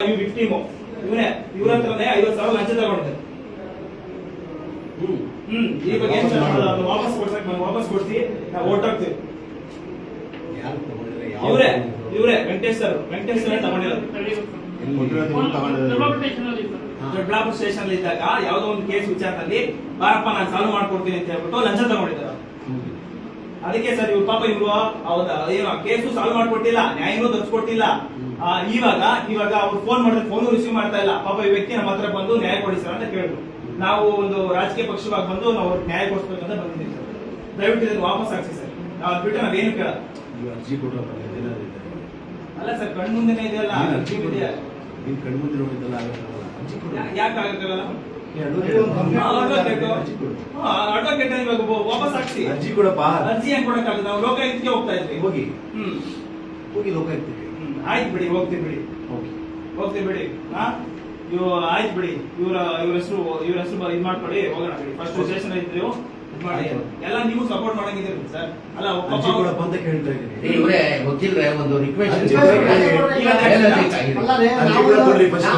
ಇವ್ ವಿಕ್ಟಿಮು ಇವನೇ ಇವ್ರ ಹತ್ರನೇ ಐವತ್ತು ಸಾವಿರ ಲಂಚ ತಗೊಂಡಿದ್ದೆ ಹ್ಮ್ ಈ ಬಗ್ಗೆ ಏನ್ ಮಾಡೋದು? ವಾಪಸ್ ಕೊಡ್ಸಕ್ ನಾನು ವಾಪಸ್ ಕೊಡ್ಸಿ ನಾವು ಓಟ್ ಹಾಕ್ತೀವಿ ಇವ್ರೆ ಇವ್ರೆ ವೆಂಕಟೇಶ್ ಸರ್ ವೆಂಕಟೇಶ್ ಸರ್ ತಗೊಂಡಿರೋದು. ದೊಡ್ಡಬಳ್ಳಾಪುರ ಸ್ಟೇಷನ್ ಅಲ್ಲಿ ಇದ್ದಾಗ ಯಾವ್ದೋ ಒಂದು ಕೇಸ್ ವಿಚಾರದಲ್ಲಿ ಬಾರಪ್ಪ ನಾನು ಸಾಲ್ವ್ ಮಾಡ್ಕೊಡ್ತೀನಿ ಅಂತ ಹೇಳ್ಬಿಟ್ಟು ಲಂಚ ತಗೊಂಡಿದ್ದಾರೆ. ಅದಕ್ಕೆ ಸರ್ ಇವ್ರು ಪಾಪ ಇವರು ಹೌದಾ? ಏನು ಕೇಸು ಸಾಲ್ವ್ ಮಾಡ್ಕೊಟ್ಟಿಲ್ಲ ನ್ಯಾಯನೂ ತರಿಸ್ಕೊಟ್ಟಿಲ್ಲ. ಇವಾಗ ಇವಾಗ ಅವ್ರು ಫೋನ್ ಮಾಡಿದ್ರೆ ಫೋನ್ ರಿಸೀವ್ ಮಾಡ್ತಾ ಇಲ್ಲ. ಪಾಪ ಈ ವ್ಯಕ್ತಿ ನಮ್ಮ ಹತ್ರ ಬಂದು ನ್ಯಾಯ ಕೊಡಿ ಸರ್ ಅಂತ ಕೇಳಿದ್ರು. ನಾವು ಒಂದು ರಾಜಕೀಯ ಪಕ್ಷವಾಗಿ ಬಂದು ನಾವು ನ್ಯಾಯ ಕೊಡಿಸ್ಬೇಕಂತ ಬಂದಿದ್ದೀವಿ ಸರ್. ದಯವಿಟ್ಟು ಇದನ್ನು ವಾಪಸ್ ಹಾಕ್ಸಿ ಸರ್. ನಾವು ಅದ್ ಬಿಟ್ಟು ನಾವೇನು ಅರ್ಜಿ ಕೊಟ್ಟರಪ್ಪ ಅಲ್ಲ ಸರ್ ಕಣ್ಮುಂದೆನೇ ಇದೆಯಲ್ಲ ಅರ್ಜಿ. ಇದೆಯಾ? ಕಣ್ಮುಂದೆ ನೋಡಿದ್ದಲ್ಲ ಯಾಕೆ ಆಗಕ್ಕಾಗಲ್ಲ. ಅರ್ಜಿ ಕೊಡು. ಅಡ್ವೊಕೇಟ್ ಇವಾಗ ವಾಪಸ್ ಹಾಕ್ಸಿ. ಅರ್ಜಿ ಕೊಡಪ್ಪ ಅರ್ಜಿ ಹೆಂಗ್ ಕೊಡಕ್ಕಾಗಲ್ಲ? ನಾವು ಲೋಕಾಯುಕ್ತಕ್ಕೆ ಹೋಗ್ತಾ ಇದ್ವಿ. ಹೋಗಿ. ಹ್ಮ್. ಹೋಗಿ ಲೋಕಾಯುಕ್ತಕ್ಕೆ ಹ್ಮ್. ಆಯ್ತು ಬಿಡಿ ಹೋಗ್ತೀವಿ ಬಿಡಿ. ಹೋಗಿ ಹೋಗ್ತೀವಿ ಬಿಡಿ. ಹಾ? ಇವ್ ಆಯ್ತು ಬಿಡಿ. ಇವ್ರ ಇವ್ರ ಹೆಸರು ಇವ್ರ ಹೆಸರು ಇದ್ ಮಾಡ್ಕೊಳ್ಳಿ. ಹೋಗೋಣ ಬಿಡಿ. ಫಸ್ಟ್ ಸ್ಟೇಷನ್ ಇದ್ರು ಇದ್ ಮಾಡಿ. ಆಯ್ತು. ಎಲ್ಲ ನೀವು ಸಪೋರ್ಟ್ ಮಾಡಂಗಿದ್ದೀರಿ ಸರ್. ಅಲ್ಲ ಅಜ್ಜಿ ಕೊಡಪ್ಪ ಅಂತ ಕೇಳ್ತಾ ಇದ್ದೀನಿ. ಇವ್ರೆ ಗೊತ್ತಿಲ್ರೆ ಒಂದು ರಿಕ್ವೆಸ್ಟ್ ಕೊಡಿ. ಕೂಡ ಕೊಡ್ಲಿ first.